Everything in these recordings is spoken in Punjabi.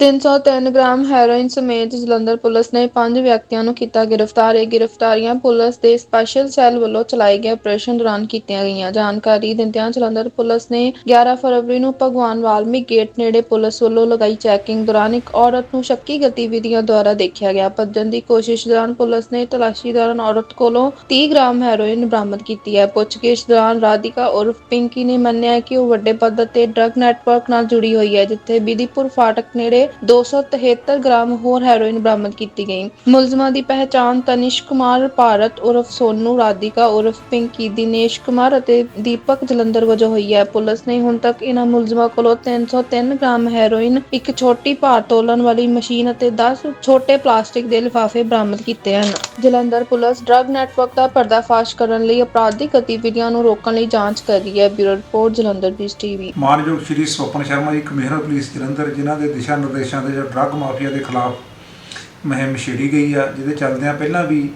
303 ਗ੍ਰਾਮ ਹੈਰੋਇਨ ਸਮੇਤ ਜਲੰਧਰ ਪੁਲਿਸ ਨੇ ਪੰਜ ਵਿਅਕਤੀਆਂ ਨੂੰ ਕੀਤਾ ਗ੍ਰਿਫਤਾਰ। ਇਹ ਗ੍ਰਿਫਤਾਰੀਆਂ ਪੁਲਿਸ ਦੇ ਸਪੈਸ਼ਲ ਸੈੱਲ ਵੱਲੋਂ ਚਲਾਏ ਗਏ ਆਪਰੇਸ਼ਨ ਦੌਰਾਨ ਕੀਤੀਆਂ ਗਈਆਂ। ਜਾਣਕਾਰੀ ਦਿੰਦਿਆਂ ਜਲੰਧਰ ਪੁਲਿਸ ਨੇ 11 ਫਰਵਰੀ ਨੂੰ ਭਗਵਾਨ ਵਾਲਮੀਕ ਗੇਟ ਨੇੜੇ ਪੁਲਿਸ ਵੱਲੋਂ ਲਗਾਈ ਚੈਕਿੰਗ ਦੌਰਾਨ ਇੱਕ ਔਰਤ ਨੂੰ ਸ਼ੱਕੀ ਗਤੀਵਿਧੀਆਂ ਦੁਆਰਾ ਦੇਖਿਆ ਗਿਆ। ਭੱਜਣ ਦੀ ਕੋਸ਼ਿਸ਼ ਦੌਰਾਨ ਪੁਲਿਸ ਨੇ ਤਲਾਸ਼ੀ ਦੌਰਾਨ ਔਰਤ ਕੋਲੋਂ 30 ਗ੍ਰਾਮ ਹੈਰੋਇਨ ਬਰਾਮਦ ਕੀਤੀ ਹੈ। ਪੁੱਛਗਿੱਛ ਦੌਰਾਨ ਰਾਧਿਕਾ ਉਰਫ ਪਿੰਕੀ ਨੇ ਮੰਨਿਆ ਕਿ ਉਹ ਵੱਡੇ ਪੱਧਰ ਤੇ ਡਰੱਗ ਨੈਟਵਰਕ ਨਾਲ ਜੁੜੀ ਹੋਈ ਹੈ, ਜਿੱਥੇ ਬਿਧੀਪੁਰ ਫਾਟਕ ਨੇੜੇ 273 ਗ੍ਰਾਮ ਹੋਰ ਹੈਰੋਇਨ ਬਰਾਮਦ ਕੀਤੀ ਗਈ। ਮੁਲਜ਼ਮਾਂ ਦੀ ਪਹਿਚਾਣ ਤਨਿਸ਼ ਕੁਮਾਰ, ਭਾਰਤ ਉਰਫ ਸੋਨੂ, ਰਾਧਿਕਾ ਉਰਫ ਪਿੰਕੀ, ਦਿਨੇਸ਼ ਕੁਮਾਰ ਅਤੇ ਦੀਪਕ ਜਲੰਧਰ ਵਜੋਂ ਹੋਈ ਹੈ। ਪੁਲਿਸ ਨੇ ਹੁਣ ਤੱਕ ਇਹਨਾਂ ਮੁਲਜ਼ਮਾਂ ਕੋਲੋਂ 303 ਗ੍ਰਾਮ ਹੈਰੋਇਨ, ਇੱਕ ਛੋਟੀ ਭਾਰ ਤੋਲਣ ਵਾਲੀ ਮਸ਼ੀਨ ਅਤੇ 10 ਛੋਟੇ ਪਲਾਸਟਿਕ ਦੇ ਲਿਫਾਫੇ ਬਰਾਮਦ ਕੀਤੇ ਹਨ। ਜਲੰਧਰ ਪੁਲਿਸ ਡਰੱਗ ਨੈਟਵਰਕ ਦਾ ਪਰਦਾਫਾਸ਼ ਕਰਨ ਲਈ ਅਪਰਾਧਿਕ ਗਤੀਵਿਧੀਆਂ ਨੂੰ ਰੋਕਣ ਲਈ ਜਾਂਚ ਕਰ ਰਹੀ ਹੈ। ਬਿਊਰੋ ਰਿਪੋਰਟ ਜਲੰਧਰ ਬੀਸ ਟੀਵੀ। ਮਾਨਯੋਗ ਸ਼੍ਰੀ ਸਵਪਨ ਸ਼ਰਮਾ ਜੀ ਕਮਿਸ਼ਨਰ ਪੁਲਿਸ ਜਲੰਧਰ, ਜਿਨ੍ਹਾਂ ਦੇ ਦਿਸ਼ਾ ਨਿਰਦੇਸ਼ਾਂ ਦੇ ਜੋ ਡਰੱਗ ਮਾਫੀਆ ਦੇ ਖਿਲਾਫ ਮੁਹਿੰਮ ਛੇੜੀ ਗਈ ਆ, ਜਿਹਦੇ ਚੱਲਦਿਆਂ ਪਹਿਲਾਂ ਵੀ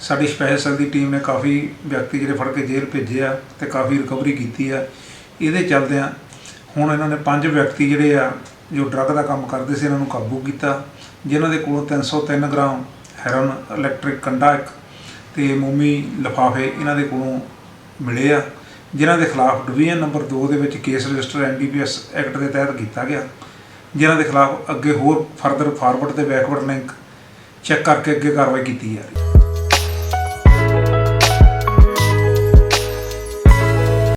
ਸਾਡੀ ਸਪੈਸ਼ਲ ਸੈੱਲ ਦੀ ਟੀਮ ਨੇ ਕਾਫੀ ਵਿਅਕਤੀ ਜਿਹੜੇ ਫੜ ਕੇ ਜੇਲ੍ਹ ਭੇਜੇ ਆ ਤੇ ਕਾਫੀ ਰਿਕਵਰੀ ਕੀਤੀ ਆ। ਇਹਦੇ ਚੱਲਦਿਆਂ ਹੁਣ ਇਹਨਾਂ ਨੇ ਪੰਜ ਵਿਅਕਤੀ ਜਿਹੜੇ ਆ, ਜੋ ਡਰੱਗ ਦਾ ਕੰਮ ਕਰਦੇ ਸੀ, ਇਹਨਾਂ ਨੂੰ ਕਾਬੂ ਕੀਤਾ, ਜਿਨ੍ਹਾਂ ਦੇ ਕੋਲੋਂ 303 ਗ੍ਰਾਮ ਹੈਰੋਨ ਇਲੈਕਟ੍ਰਿਕ ਕੰਡਾ ਇੱਕ ਤੇ ਮੋਮੀ ਲਿਫਾਫੇ ਇਹਨਾਂ ਦੇ ਕੋਲੋਂ ਮਿਲੇ ਆ, ਜਿਨ੍ਹਾਂ ਦੇ ਖਿਲਾਫ ਡਿਵੀਜ਼ਨ ਨੰਬਰ 2 ਦੇ ਵਿੱਚ ਕੇਸ ਰਜਿਸਟਰ ਐਨਡੀਪੀਐਸ ਐਕਟ ਦੇ ਤਹਿਤ ਕੀਤਾ ਗਿਆ। ਜਿਨ੍ਹਾਂ ਦੇ ਖਿਲਾਫ ਅੱਗੇ ਹੋਰ ਫਰਦਰ ਫਾਰਵਰਡ ਤੇ ਬੈਕਵਰਡ ਲਿੰਕ ਚੈੱਕ ਕਰਕੇ ਅੱਗੇ ਕਾਰਵਾਈ ਕੀਤੀ ਜਾ ਰਹੀ ਹੈ।